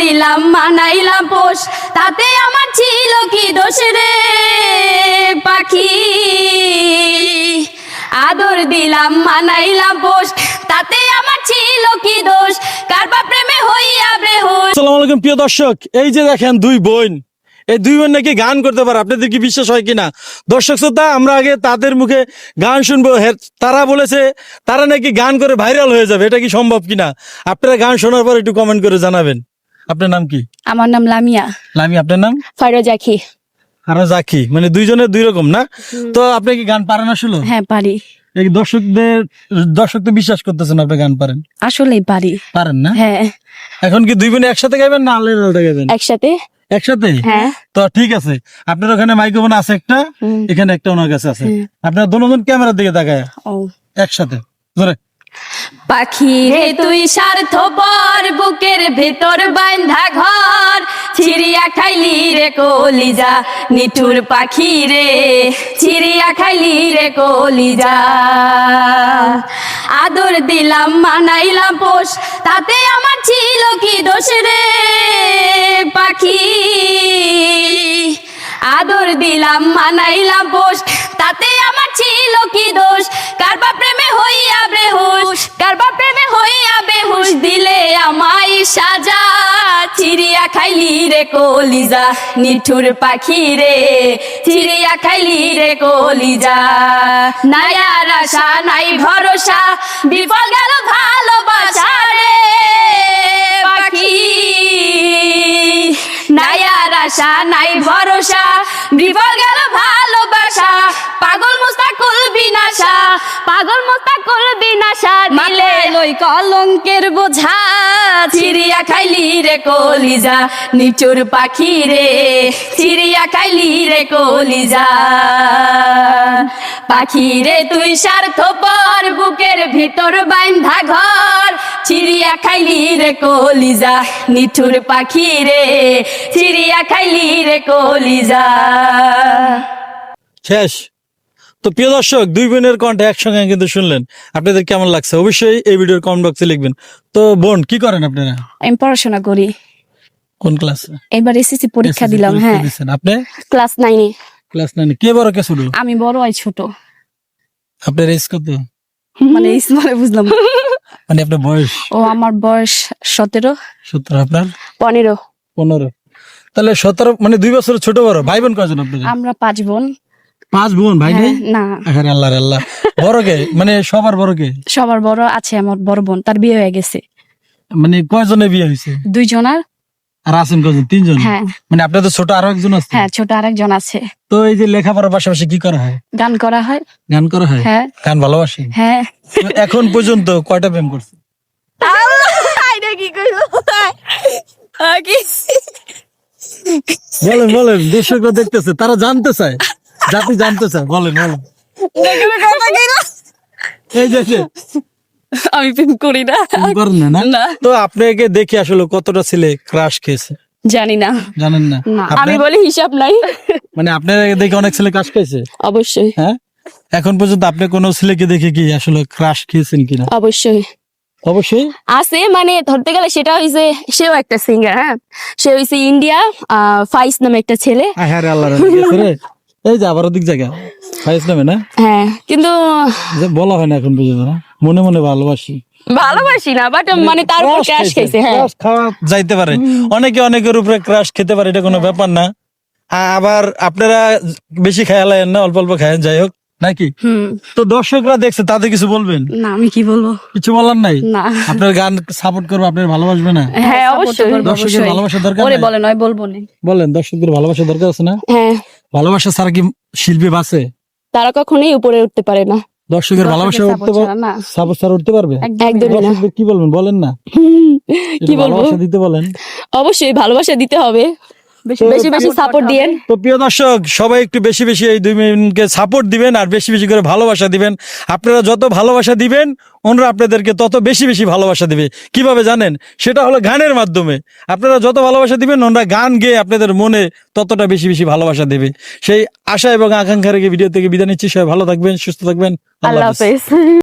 দিলাম, মানাইলাম পোষ। তাতে আমার ছিল কি দোষ রে পাখি? আদর দিলাম, মানাইলাম পোষ। তাতে আমার ছিল কি দোষ? কারবা প্রেমে হইয়া বেহুশ? আসসালামু আলাইকুম, প্রিয় দর্শক। এই যে দেখেন দুই বোন। এই দুই বোন নাকি গান করতে পারে। আপনাদের কি বিশ্বাস হয় কিনা? দর্শক শ্রোতা, আমরা আগে তাদের মুখে গান শুনব। তারা বলেছে, তারা নাকি গান করে ভাইরাল হয়ে যাবে। এটা কি সম্ভব কিনা? আপনারা গান শোনার পর একটু কমেন্ট করে জানাবেন। আপনার নাম কি? আমার নাম লামিয়া। লামিয়া আপনার নাম? ফাইরোজ আখি আর জাকি মানে দুইজনের দুই রকম না? তো আপনি কি গান পারেন আসলে? হ্যাঁ পারি। এই দর্শকদের দর্শক তো বিশ্বাস করতেছেন আপনি গান পারেন? আসলেই পারি। পারেন না? হ্যাঁ। এখন কি দুই বোনে একসাথে গাইবেন না আলাদা আলাদা গাইবেন? একসাথে। একসাথে? হ্যাঁ। তো ঠিক আছে। আপনার ওখানে মাইক্রোফোন আছে একটা এখানে একটা ওনার কাছে আছে। আপনার দুজন ক্যামেরার দিকে তাকায়। ও। একসাথে। জোরে। পাখি রে তুই স্বার্থপর, বুকের ভেতর বান্ধা ঘর। চিড়িয়া খাইলি রে কলিজা, নিঠুর পাখি রে। চিড়িয়া খাইলি রে কলিজা। আদর দিলাম, মানাইলাম পোষ, তাতে আমার ছিল কি দোষ রে পাখি? আদর দিলাম, মানাইলাম পোষ, তাতে আমার ছিল খাইলি রে কলিজা, নিঠুর পাখি রে। চিড়িয়া খাইলি রে কলিজা। নায়ার আশা, নাই ভরসা, বিফল গেল ভালোবাসা রে পাখি। নায়ার আশা, নাই ভরসা, বিফল গেল বিনাশা পাগল মুস্তাকুল বিনাশা দিলে। লই কলঙ্কের বোঝা চিড়িয়া খাইলি রে কলিজা নিচুর পাখি রে চিড়িয়া খাইলি রে কলিজা। পাখি রে তুই স্বার্থপর বুকের ভিতর বান্ধা ঘর চিড়িয়া খাইলি রে কলিজা নিঠুর পাখি রে চিড়িয়া খাইলি রে কলিজা। শেষ। তো প্রিয় দর্শক দুই বোনের কণ্ঠে একসঙ্গে কিন্তু শুনলেন। আপনাদের কেমন লাগছে? অবশ্যই এই ভিডিওর কমেন্ট বক্সে লিখবেন। তো বোন কি করেন আপনারা? আমি পড়াশোনা করি। কোন ক্লাসে এবার এসএসসি পরীক্ষা দিলাম হ্যাঁ। আপনি? ক্লাস নাইনে ক্লাস নাইন কে বড় কে ছোট? আমি বড় আর ছোট। আপনার এজ কত? মানে ইসমালে বুঝলাম মানে আপনার বয়স? ও আমার বয়স সতেরো। সতেরো আপনার? পনেরো। পনেরো। তাহলে সতেরো মানে দুই বছর ছোট বড়। ভাই বোন কয়জন আপনার আমরা পাঁচ বোন। পাঁচ বোন ভাই নেই হ্যাঁ, না। আরে আল্লাহ আল্লাহ। বড় কে? মানে সবার বড় কে? সবার বড় আছে আমার বড় বোন তার বিয়ে হয়ে গেছে। মানে কয়জনে বিয়ে হয়েছে? দুইজনার। আর আছেন কয়জন? তিনজন? হ্যাঁ। মানে আপনাদের ছোট আরও একজন আছে? হ্যাঁ ছোট আরেকজন আছে। তো এই যে লেখাপড়ার পাশাপাশি কি করা হয়? গান করা হয়। গান করা হয়? হ্যাঁ। গান ভালোবাসি? হ্যাঁ। এখন পর্যন্ত কয়টা প্রেম করছে? কি করল বলেন বলেন দর্শকরা দেখতেছে তারা জানতে চায়। জাতি জানতে চায় বলেন বলেন। এই যে আমি প্রেম করি না। করেন না। তো আপনাকে দেখে আসলে কতটা ছেলে ক্রাশ খেয়েছে। জানি না। জানেন না? আমি বলি হিসাব নাই। মানে আপনার দেখে অনেক ছেলে ক্রাশ খেয়েছে? অবশ্যই। হ্যাঁ? এখন পর্যন্ত আপনি কোনো ছেলেকে দেখে কি আসলে ক্রাশ খেয়েছেন কিনা? অবশ্যই। অবশ্যই? আছে মানে ধরতে গেলে সেটা হইছে সেও একটা সিঙ্গার হ্যাঁ? সে হইছে ইন্ডিয়া ফাইস নামে একটা ছেলে। হ্যাঁ আল্লাহ। এই যে আবার ওদিক জায়গা। নামে না? হ্যাঁ কিন্তু যে বলা হয় না এখন বুঝে না। মনে মনে ভালোবাসি। ভালোবাসি না বাট মানে তার উপর ক্রাশ খাইছে, হ্যাঁ। খাওয়া যাইতে পারে। অনেকে অনেকের উপরে ক্রাশ খেতে পারে এটা কোনো ব্যাপার না। আবার আপনারা বেশি খেয়ালেন না অল্প অল্প খায়েন যাই হোক। নাকি? তো দর্শকরা দেখছে তাদের কিছু বলবেন? না আমি কি বলব? কিছু বলার নাই? আপনার গান সাপোর্ট করব আপনার ভালোবাসবে না? হ্যাঁ অবশ্যই। দর্শকের ভালোবাসা দরকার ওরে নাই? বলে বলব না। বলেন দর্শকদের ভালোবাসা দরকার আছে না? হ্যাঁ। ভালোবাসা ছাড়া কি শিল্পী বাঁচে? তারা কখনোই উপরে উঠতে পারে না। দর্শকের ভালোবাসা উঠতে না। সাপোর্ট ছাড়া উঠতে পারবে? একদমই না। কি বলবেন বলেন না। কি বলব? দিতে বলেন। অবশ্যই ভালোবাসা দিতে হবে। বেশি বেশি সাপোর্ট দিয়েন। তো প্রিয় দর্শক সবাই একটু বেশি বেশি এই দুই মিনিটকে সাপোর্ট দিবেন আর বেশি বেশি করে ভালোবাসা দিবেন। আপনারা যত ভালোবাসা দিবেন ওনারা আপনাদেরকে তত বেশি বেশি ভালোবাসা দিবে। কীভাবে জানেন? সেটা হলো গানের মাধ্যমে। আপনারা যত ভালোবাসা দিবেন ওনারা গান গেয়ে আপনাদের মনে ততটা বেশি বেশি ভালোবাসা দেবে। সেই আশা এবং আকাঙ্ক্ষা রেখে ভিডিও থেকে বিদায় নিচ্ছি। সবাই ভালো থাকবেন সুস্থ থাকবেন। আল্লাহ হাফেজ।